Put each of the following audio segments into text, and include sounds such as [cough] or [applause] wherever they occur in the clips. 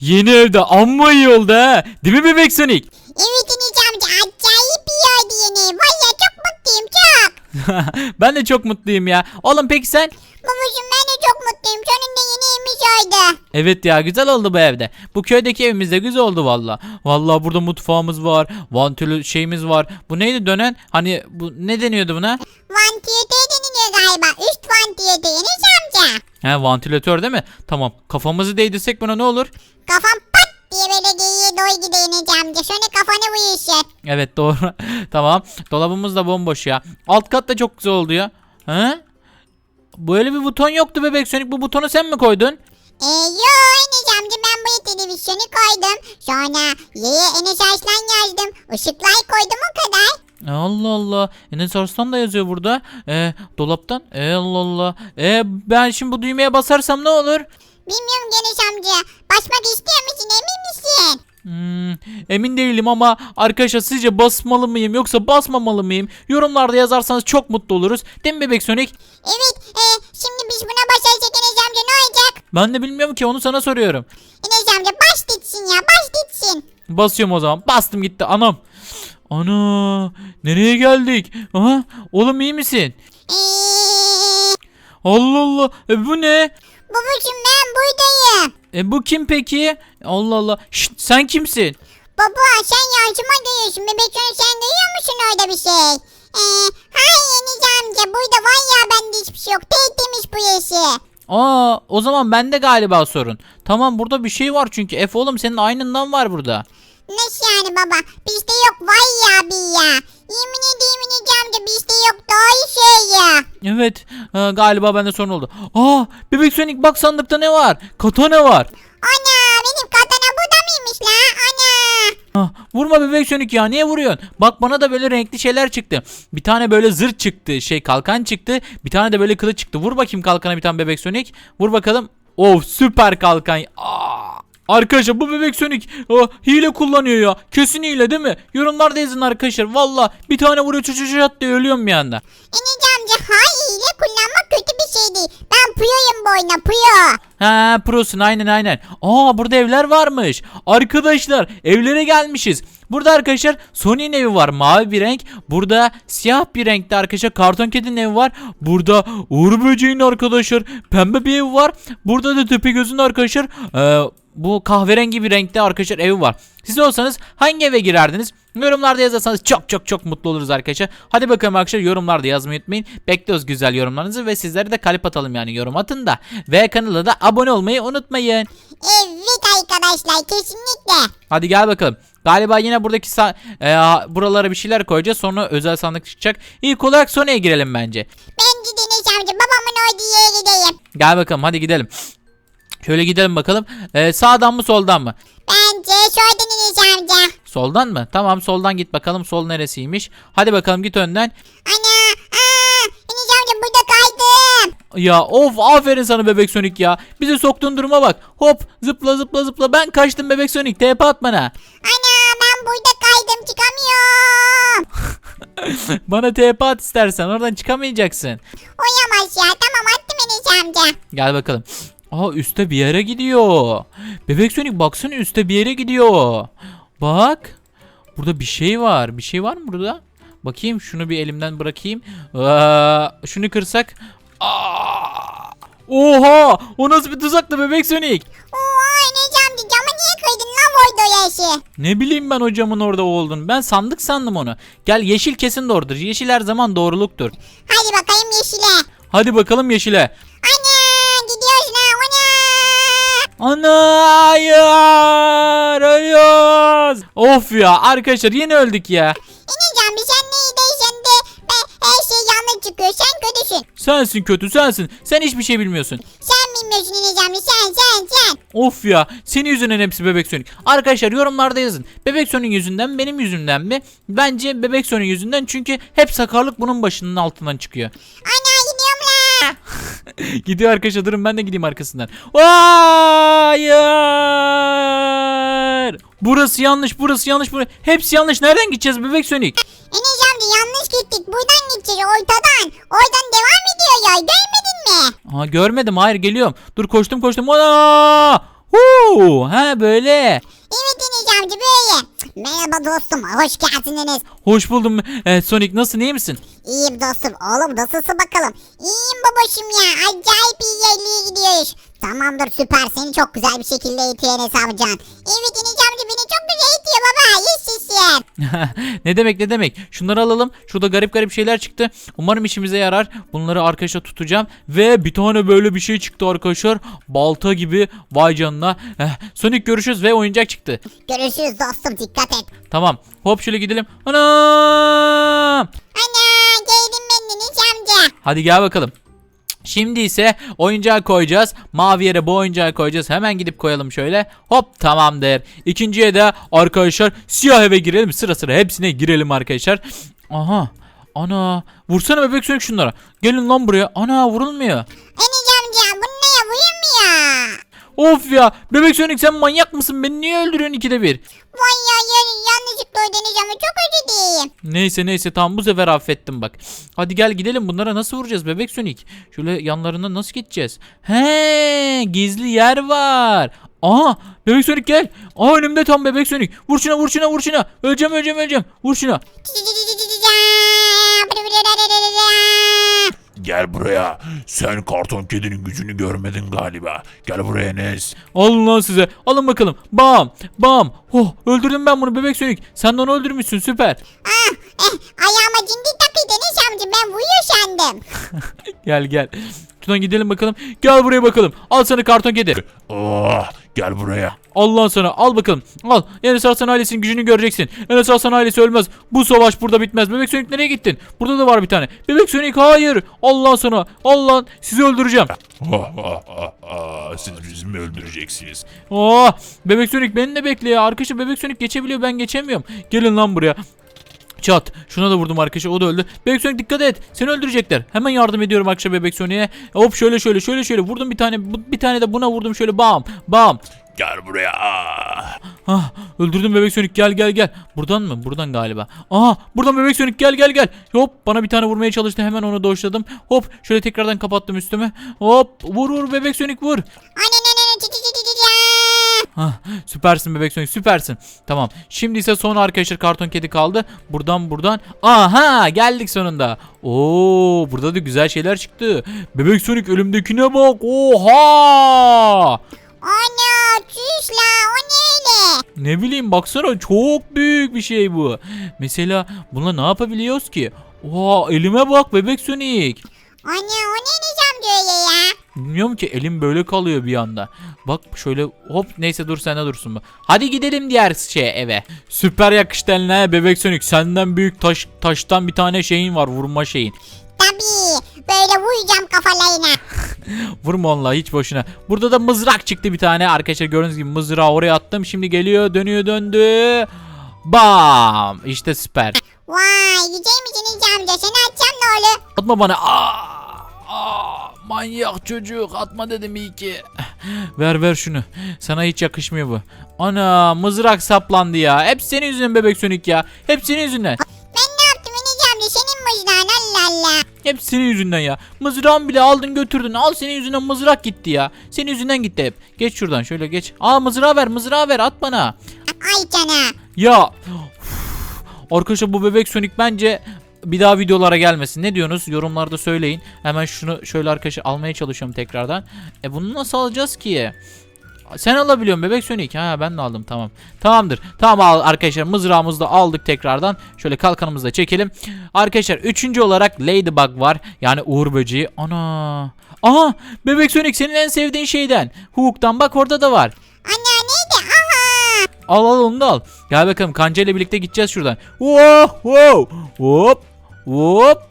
Yeni evde amma iyi oldu ha. Değil mi bebek Sonic? [laughs] Evet Enes amca acayip iyi oldu yeni. Valla çok mutluyum çok. ben de çok mutluyum ya. Oğlum peki sen? Babacım ben de çok mutluyum. Sonunda yeni evimiz oldu. Evet ya güzel oldu bu evde. Bu köydeki evimiz de güzel oldu valla. Valla burada mutfağımız var. Vantülü şeyimiz var. Bu neydi dönen? Hani bu ne deniyordu buna? Vantiyete deniliyor galiba. Üst vantiyete Enes. He vantilatör değil mi? Tamam. Kafamızı değdirsek buna ne olur? Kafam pat diye böyle geyiğe doy Enes amca. Sonra kafanı vurursun. Evet doğru. [laughs] tamam. Dolabımız da bomboş ya. Alt kat da çok güzel oldu ya. He? Böyle bir buton yoktu bebek Sonic. Bu butonu sen mi koydun? Ee, yo Enes amca ben buraya televizyonu koydum. Sonra yeye Enes Arslan yazdım. Işıklar koydum o kadar. Allah Allah. Enes Arslan da yazıyor burada. E, dolaptan. E, Allah Allah. E, ben şimdi bu düğmeye basarsam ne olur? Bilmiyorum Enes amca. Basmak istiyor musun emin misin? Hmm, emin değilim ama arkadaşlar sizce basmalı mıyım yoksa basmamalı mıyım? Yorumlarda yazarsanız çok mutlu oluruz. Değil mi bebek Sonic? Evet e, şimdi biz buna basarsak Enes amca ne olacak? Ben de bilmiyorum ki onu sana soruyorum. Enes amca baş gitsin ya baş gitsin. Basıyorum o zaman. Bastım gitti anam. Ana nereye geldik? Aha, oğlum iyi misin? [laughs] Allah Allah. E, bu ne? babacım ben buradayım. E, bu kim peki? Allah Allah. Şşt, sen kimsin? Baba sen yansıma duyuyorsun. Bebek sonra sen duyuyor musun orada bir şey? Eee hayır Enes amca burada var ya bende hiçbir şey yok. Tertemiz bu yaşı. Aa o zaman bende galiba sorun. Tamam burada bir şey var çünkü. F oğlum senin aynından var burada. Nasıl yani baba? Bizde yok var ya bir ya. Yemin edeyim Enes amca bizde yok doğru şey ya. Evet e, galiba bende sorun oldu. Aa bebek Sonic bak sandıkta ne var? Katana var. Ana benim katana burada mıymış la? Ana. Ah, vurma bebek Sonic ya niye vuruyorsun? Bak bana da böyle renkli şeyler çıktı. Bir tane böyle zırh çıktı şey kalkan çıktı. Bir tane de böyle kılıç çıktı. Vur bakayım kalkana bir tane bebek Sonic. Vur bakalım. Of süper kalkan. Aa, Arkadaşlar bu bebek Sonic ah, hile kullanıyor ya. Kesin hile değil mi? Yorumlarda yazın arkadaşlar. Valla bir tane vuruyor çuçuçuçat diye ölüyorum bir anda. Enes amca hayır hile kullanmak kötü bir şey değil. Ben puyoyum bu oyuna puyo. Ha prosun aynen aynen. Aa burada evler varmış. Arkadaşlar evlere gelmişiz. Burada arkadaşlar Sony'nin evi var mavi bir renk. Burada siyah bir renkte arkadaşlar karton kedinin evi var. Burada Uğur Böceği'nin arkadaşlar pembe bir evi var. Burada da Tepegöz'ün arkadaşlar eee, bu kahverengi bir renkte arkadaşlar evi var. Siz olsanız hangi eve girerdiniz? Yorumlarda yazarsanız çok çok çok mutlu oluruz arkadaşlar. Hadi bakalım arkadaşlar yorumlarda yazmayı unutmayın. Bekliyoruz güzel yorumlarınızı ve sizlere de kalp atalım yani yorum atın da. Ve kanala da abone olmayı unutmayın. Evet arkadaşlar kesinlikle. Hadi gel bakalım. Galiba yine buradaki e, buralara bir şeyler koyacağız. Sonra özel sandık çıkacak. İlk olarak Sony'e girelim bence. Bence de Enes amca babamın olduğu yere gideyim. Gel bakalım hadi gidelim. Şöyle gidelim bakalım. E, sağdan mı soldan mı? Bence şuradan Enes amca. Soldan mı? Tamam soldan git bakalım. Sol neresiymiş? Hadi bakalım git önden. Ana aa, Enes amca burada kaydım. Ya of aferin sana bebek Sonic ya. Bizi soktuğun duruma bak. Hop zıpla zıpla zıpla. Ben kaçtım bebek Sonic. TP at bana. Ana ben burada kaydım çıkamıyorum. [laughs] bana TP at istersen. Oradan çıkamayacaksın. Oyamaz ya tamam attım Enes amca. Gel bakalım. Aa üste bir yere gidiyor. Bebek Sonic baksana üste bir yere gidiyor. Bak. Burada bir şey var. Bir şey var mı burada? Bakayım şunu bir elimden bırakayım. Aa, şunu kırsak. Aa! Oha! O nasıl bir tuzaktı bebek Sonic? Oha Enes amca camı niye kıydın lan orada yaşı? Ne bileyim ben o camın orada olduğunu. Ben sandık sandım onu. Gel yeşil kesin doğrudur. Yeşil her zaman doğruluktur. Hadi bakayım yeşile. Hadi bakalım yeşile. Ana. Ana hayır ölüyoruz. Of ya arkadaşlar yine öldük ya. Enes amca sen ne değilsen de ben her şey yanlış çıkıyor sen kötüsün. Sensin kötü sensin. Sen hiçbir şey bilmiyorsun. Sen bilmiyorsun amca sen sen sen. Of ya senin yüzünden hepsi Bebek Sonic. Arkadaşlar yorumlarda yazın. Bebek Sonic yüzünden benim yüzümden mi? Bence Bebek Sonic yüzünden çünkü hep sakarlık bunun başının altından çıkıyor. Ana. [laughs] Gidiyor arkadaşlar durun ben de gideyim arkasından. Hayır. Burası yanlış burası yanlış burası. Hepsi yanlış. Nereden gideceğiz Bebek Sonic? Enes amca yanlış gittik buradan gideceğiz ortadan. Oradan devam ediyor ya görmedin mi? Aa görmedim hayır geliyorum. Dur koştum koştum. Ana! Huu, ha böyle. Evet Enes amca böyle. Merhaba dostum hoş geldiniz. Hoş buldum. Ee, Sonic nasılsın iyi misin? İyiyim dostum. Oğlum nasılsın bakalım? İyiyim babacım ya. Acayip iyi yerliğe gidiyoruz. Tamamdır süper. Seni çok güzel bir şekilde eğitiyor Enes amcan. Evet Enes amca beni çok güzel baba. Yaşasın. [laughs] ne demek ne demek. Şunları alalım. Şurada garip garip şeyler çıktı. Umarım işimize yarar. Bunları arkadaşlar tutacağım. Ve bir tane böyle bir şey çıktı arkadaşlar. Balta gibi. Vay canına. Eh, Sonic görüşürüz ve oyuncak çıktı. Görüşürüz dostum. Dikkat et. Tamam. Hop şöyle gidelim. Anam. Ana geldim ben Enes amca. Hadi gel bakalım. Şimdi ise oyuncağı koyacağız. Mavi yere bu oyuncağı koyacağız. Hemen gidip koyalım şöyle. Hop tamamdır. İkinciye de arkadaşlar siyah eve girelim. Sıra sıra hepsine girelim arkadaşlar. Aha. Ana. Vursana bebek sönük şunlara. Gelin lan buraya. Ana vurulmuyor. Enes Of ya. Bebek sönük sen manyak mısın? Beni niye öldürüyorsun ikide bir? Vay ya, ya yanlışlıkla oldu Enes amca. Çok özür. Neyse neyse tamam bu sefer affettim bak. Hadi gel gidelim bunlara nasıl vuracağız bebek Sonic? Şöyle yanlarına nasıl gideceğiz? He gizli yer var. Aha bebek Sonic gel. Aa önümde tam bebek Sonic. Vur şuna vur şuna vur şuna. Öleceğim öleceğim öleceğim. Vur şuna. Gel buraya. Sen karton kedinin gücünü görmedin galiba. Gel buraya Enes. Alın lan size. Alın bakalım. Bam bam. Oh öldürdüm ben bunu bebek Sonic. Sen de onu öldürmüşsün süper. Ah, eh, ayağıma cindik takıydı Enes amca. Ben uyuyor sandım. [laughs] Gel gel. Şuradan gidelim bakalım. Gel buraya bakalım. Al sana karton kedi. Oh, gel buraya. Allah sana al bakalım. Al. Enes Arslan ailesinin gücünü göreceksin. Enes Arslan ailesi ölmez. Bu savaş burada bitmez. Bebek Sonic nereye gittin? Burada da var bir tane. Bebek Sonic hayır. Allah sana. Allah sizi öldüreceğim. Siz bizi mi öldüreceksiniz? Oh, Bebek Sonic beni de bekle ya. Arkadaşlar Bebek Sonic geçebiliyor ben geçemiyorum. Gelin lan buraya. Çat. Şuna da vurdum arkadaşlar o da öldü. Bebek Sonic dikkat et. Seni öldürecekler. Hemen yardım ediyorum arkadaşlar Bebek Sonic'e. Hop şöyle şöyle şöyle şöyle vurdum bir tane. bu- Bir tane de buna vurdum şöyle bam bam. Gel buraya. Ah. Öldürdüm bebek sönük gel gel gel. Buradan mı? Buradan galiba. Aha buradan bebek sönük gel gel gel. Hop bana bir tane vurmaya çalıştı hemen onu doşladım. Hop şöyle tekrardan kapattım üstüme. Hop vur vur bebek sönük vur. Ananana, Ah süpersin bebek sönük süpersin. Tamam şimdi ise son arkadaşlar karton kedi kaldı. Buradan buradan. Aha geldik sonunda. Oo burada da güzel şeyler çıktı. Bebek sönük ölümdekine bak. Oha. Ana çüş la o neyle? Ne bileyim baksana çok büyük bir şey bu. Mesela bununla ne yapabiliyoruz ki? Oha elime bak bebek Sonic. Ana o ne Enes amca öyle ya? Bilmiyorum ki elim böyle kalıyor bir anda. Bak şöyle hop neyse dur sen de dursun bu. Hadi gidelim diğer şey eve. Süper yakıştı eline bebek Sonic. Senden büyük taş taştan bir tane şeyin var vurma şeyin. Tabii böyle vuracağım kafalarına. [laughs] Vurma onunla hiç boşuna. Burada da mızrak çıktı bir tane. Arkadaşlar gördüğünüz gibi mızrağı oraya attım. Şimdi geliyor dönüyor döndü. Bam! İşte süper. Vay güzelmiş Enes amca seni açacağım ne olur? Atma bana. Aa, aa, manyak çocuk. Atma dedim iyi ki. Ver ver şunu. Sana hiç yakışmıyor bu. Ana mızrak saplandı ya. Hep senin yüzünden bebek sönük ya. Hep senin yüzünden. Ben ne yaptım Enes amca senin mızrağın Allah Allah. Hep senin yüzünden ya. Mızrağımı bile aldın götürdün. Al senin yüzünden mızrak gitti ya. Senin yüzünden gitti hep. Geç şuradan şöyle geç. Aa mızrağı ver mızrağı ver at bana. Ay cana. Ya. Arkadaşlar bu bebek Sonic bence bir daha videolara gelmesin. Ne diyorsunuz? Yorumlarda söyleyin. Hemen şunu şöyle arkadaşlar almaya çalışıyorum tekrardan. E bunu nasıl alacağız ki? Sen alabiliyorsun bebek Sonic. Ha ben de aldım tamam. Tamamdır. Tamam arkadaşlar mızrağımızı da aldık tekrardan. Şöyle kalkanımızı da çekelim. Arkadaşlar üçüncü olarak Ladybug var. Yani Uğur böceği. Ana. Aha bebek Sonic senin en sevdiğin şeyden. Hook'tan bak orada da var. Al al onu da al. Gel bakalım kanca ile birlikte gideceğiz şuradan. Wow, wow. Hop. Hop.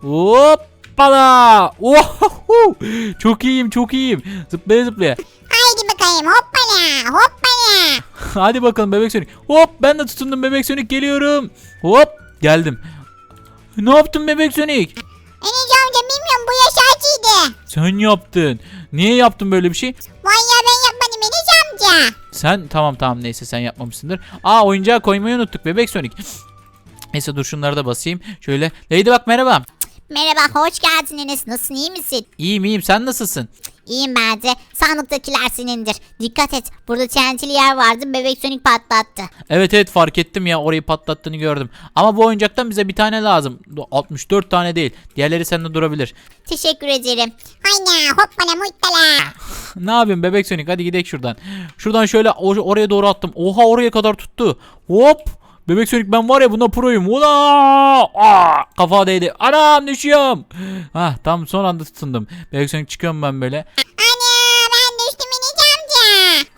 Hop. Bana. Wow. Çok iyiyim çok iyiyim. Zıplaya zıplaya. Haydi bakayım hoppala hoppala. [laughs] Hadi bakalım bebek sönük. Hop ben de tutundum bebek sönük geliyorum. Hop geldim. Ne yaptın bebek sönük? Enes amca bilmiyorum bu yaş acıydı. Sen yaptın. Niye yaptın böyle bir şey? Vay ya amca. Sen tamam tamam neyse sen yapmamışsındır. Aa oyuncağı koymayı unuttuk bebek sönük. Neyse dur şunları da basayım. Şöyle. Lady bak merhaba. Merhaba hoş geldin Enes nasılsın iyi misin? İyiyim iyiyim sen nasılsın? İyiyim bence. Sandıktakiler senindir. Dikkat et. Burada TNT'li yer vardı. Bebek Sonic patlattı. Evet evet fark ettim ya orayı patlattığını gördüm. Ama bu oyuncaktan bize bir tane lazım. 64 tane değil. Diğerleri sende durabilir. Teşekkür ederim. Hayna hoppala muhtala. [laughs] ne yapayım bebek Sonic hadi gidelim şuradan. Şuradan şöyle or- oraya doğru attım. Oha oraya kadar tuttu. Hop. Bebek Sonic ben var ya bunda proyum. Ula! Aa, kafa değdi. Anam düşüyorum. Hah tam son anda tutundum. Bebek Sonic çıkıyorum ben böyle. Ana ben düştüm amca.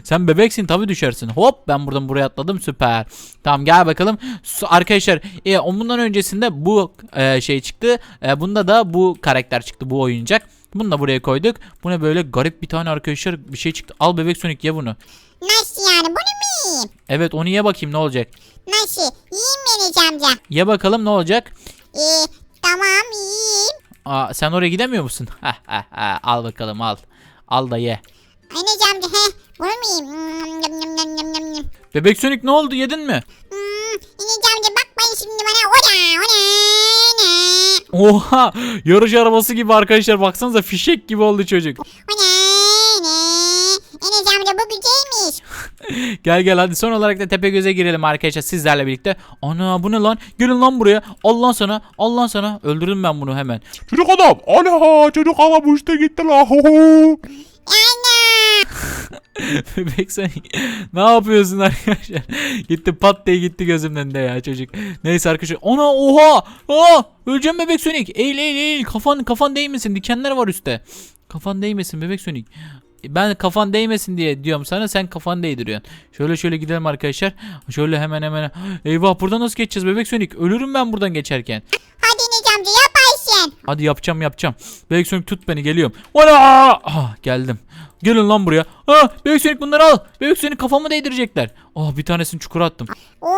[laughs] Sen bebeksin tabi düşersin. Hop ben buradan buraya atladım süper. Tamam gel bakalım. Su- Arkadaşlar e, bundan öncesinde bu e, şey çıktı. E, bunda da bu karakter çıktı bu oyuncak. Bunu da buraya koyduk. Bu ne böyle garip bir tane arkadaşlar bir şey çıktı. Al bebek Sonic ye bunu. Nasıl yiyeyim? Evet onu ye bakayım ne olacak. Nasıl? Yiyeyim mi Enes amca? Ye bakalım ne olacak. Ee, tamam yiyeyim. Aa, sen oraya gidemiyor musun? [laughs] al bakalım al. Al da ye. Enes amca he bunu mu yiyeyim? Hmm, yum, yum, yum, yum, yum, yum. Bebek Sonic ne oldu yedin mi? Hmm, Enes amca bak ben şimdi bana ola ola ne. Oha yarış arabası gibi arkadaşlar baksanıza fişek gibi oldu çocuk. Ola ne. Enes amca bu güzelmiş. Gel gel hadi son olarak da Tepegöz'e girelim arkadaşlar sizlerle birlikte. Ana bu ne lan? Gelin lan buraya. Allah sana. Allah sana. Öldürdüm ben bunu hemen. Çocuk adam. Ana çocuk adam uçtu gitti la. [laughs] Bebek sen ne yapıyorsun arkadaşlar? gitti pat diye gitti gözümden de ya çocuk. Neyse arkadaşlar. Ana oha. Aa, öleceğim bebek Sonic. Eğil eğil eğil. Kafan kafan değmesin. Dikenler var üstte. Kafan değmesin bebek Sonic. Ben kafan değmesin diye diyorum sana sen kafan değdiriyorsun. Şöyle şöyle gidelim arkadaşlar. Şöyle hemen hemen. Eyvah buradan nasıl geçeceğiz bebek Sonic? Ölürüm ben buradan geçerken. Hadi Enes amca yaparsın. Hadi yapacağım yapacağım. Bebek Sonic tut beni geliyorum. Ana! Ah, geldim. Gelin lan buraya. Ah, Bebek Sonic bunları al. Bebek Sonic kafamı değdirecekler. Ah bir tanesini çukura attım. Oha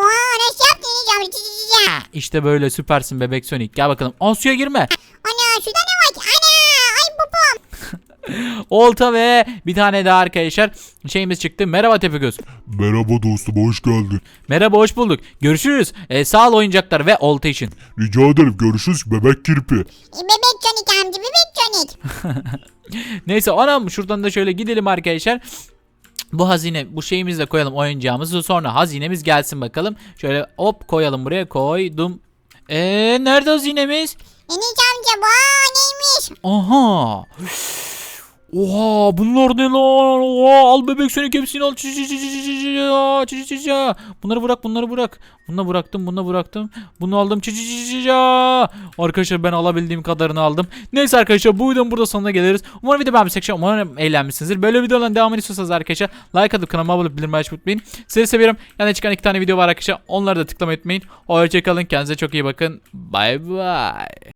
nasıl yaptın Enes amca? İşte böyle süpersin bebek Sonic. Gel bakalım. Aa suya girme. Ana şurada ne var ki? Olta ve bir tane daha arkadaşlar şeyimiz çıktı. Merhaba Tepegöz. Merhaba dostum hoş geldin. Merhaba hoş bulduk. Görüşürüz. Ee, sağ ol oyuncaklar ve olta için. Rica ederim görüşürüz bebek kirpi. E, bebek Sonic amca bebek Sonic. [laughs] Neyse anam şuradan da şöyle gidelim arkadaşlar. Bu hazine bu şeyimizi de koyalım oyuncağımızı sonra hazinemiz gelsin bakalım. Şöyle hop koyalım buraya koydum. Eee nerede hazinemiz? Enes amca bu aa, neymiş? Aha. Oha bunlar ne lan? Oha al bebek Sonic hepsini al. Çı çı çı ya, çı çı çı çı. Bunları bırak bunları bırak. Bunu bıraktım bunu bıraktım. Bunu aldım. Çı çı çı çı. Arkadaşlar ben alabildiğim kadarını aldım. Neyse arkadaşlar bu videonun burada sonuna geliriz. Umarım video beğenmişsiniz. Umarım eğlenmişsinizdir. Böyle videoların devamını istiyorsanız arkadaşlar like atıp kanalıma abone olup bildirim açmayı unutmayın. Sizi seviyorum. Yani çıkan iki tane video var arkadaşlar. Onları da tıklamayı unutmayın. Hoşçakalın. Kendinize çok iyi bakın. Bay bay.